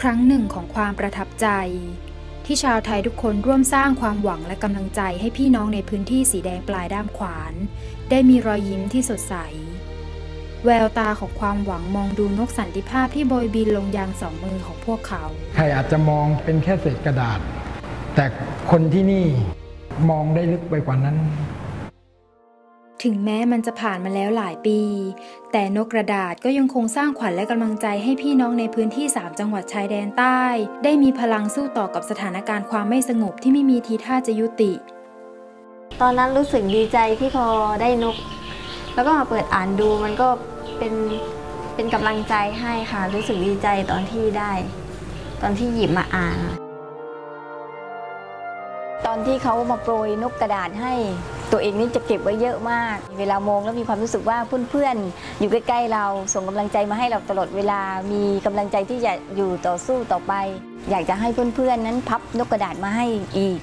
ครั้งหนึ่งของความประทับใจ ที่ชาวไทยทุกคนร่วมสร้างความหวังและกำลังใจให้พี่น้องในพื้นที่สีแดงปลายด้ามขวาน ได้มีรอยยิ้มที่สดใส แววตาของความหวังมองดูนกสันติภาพที่โบยบินลงยางสองมือของพวกเขา ใครอาจจะมองเป็นแค่เศษกระดาษ แต่คนที่นี่มองได้ลึกไปกว่านั้น ถึงแม้มันจะผ่านมาแล้วหลายปี แต่นกกระดาษก็ยังคงสร้างขวัญและกำลังใจให้พี่น้องในพื้นที่ 3 จังหวัดชายแดนใต้ ได้มีพลังสู้ต่อกับสถานการณ์ความไม่สงบที่ไม่มีทีท่าจะยุติ ตอนนั้นรู้สึกดีใจที่พอได้นก แล้วก็มาเปิดอ่านดูมันก็เป็นเป็นกำลังใจให้ค่ะ รู้สึกดีใจตอนที่ได้ ตอนที่หยิบมาอ่าน ตอนที่เขามาโปรยนกกระดาษให้ตัวเองนี่จะเก็บไว้เยอะมาก เวลามองแล้วมีความรู้สึกว่าเพื่อนๆ อยู่ใกล้ๆเราส่งกำลังใจมาให้เราตลอดเวลา มีกำลังใจที่จะอยู่ต่อสู้ต่อไป อยากจะให้เพื่อนๆ นั้นพับนกกระดาษมาให้อีก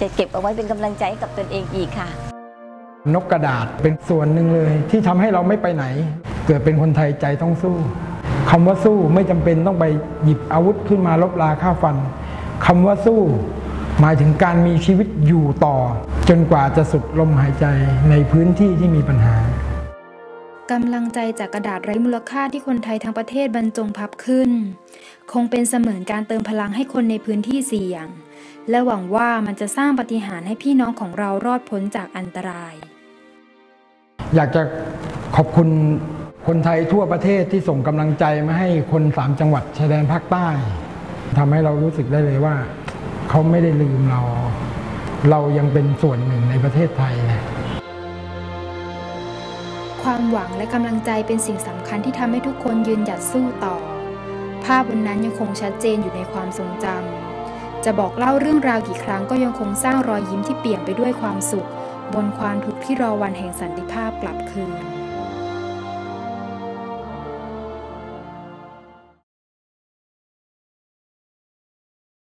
จะเก็บเอาไว้เป็นกำลังใจกับตนเองอีกค่ะ นกกระดาษเป็นส่วนหนึ่งเลย ที่ทำให้เราไม่ไปไหน เกิดเป็นคนไทยใจต้องสู้คำว่าสู้ไม่จำเป็นต้องไปหยิบอาวุธขึ้นมาลบลาฆ่าฟันคำว่าสู้ หมายถึงการมีชีวิตอยู่ต่อ จนกว่าจะสุดลมหายใจในพื้นที่ที่มีปัญหากำลังใจจากกระดาษไร้มูลค่าที่คนไทยทั้งประเทศบรรจงพับขึ้น คงเป็นเสมือนการเติมพลังให้คนในพื้นที่เสี่ยง และหวังว่ามันจะสร้างปาฏิหารย์ให้พี่น้องของเรารอดพ้นจากอันตราย อยากจะขอบคุณคนไทยทั่วประเทศที่ส่งกำลังใจมาให้คนสามจังหวัดชายแดนภาคใต้ทำให้เรารู้สึกได้เลยว่า เขาไม่ได้ลืมเรา เรายังเป็นส่วนหนึ่งในประเทศไทย ความหวังและกำลังใจเป็นสิ่งสำคัญที่ทำให้ทุกคนยืนหยัดสู้ต่อ ภาพวันนั้นยังคงชัดเจนอยู่ในความทรงจำจะบอกเล่าเรื่องราวกี่ครั้งก็ยังคงสร้างรอยยิ้มที่เปี่ยมไปด้วยความสุข บนความทุกข์ที่รอวันแห่งสันติภาพกลับคืน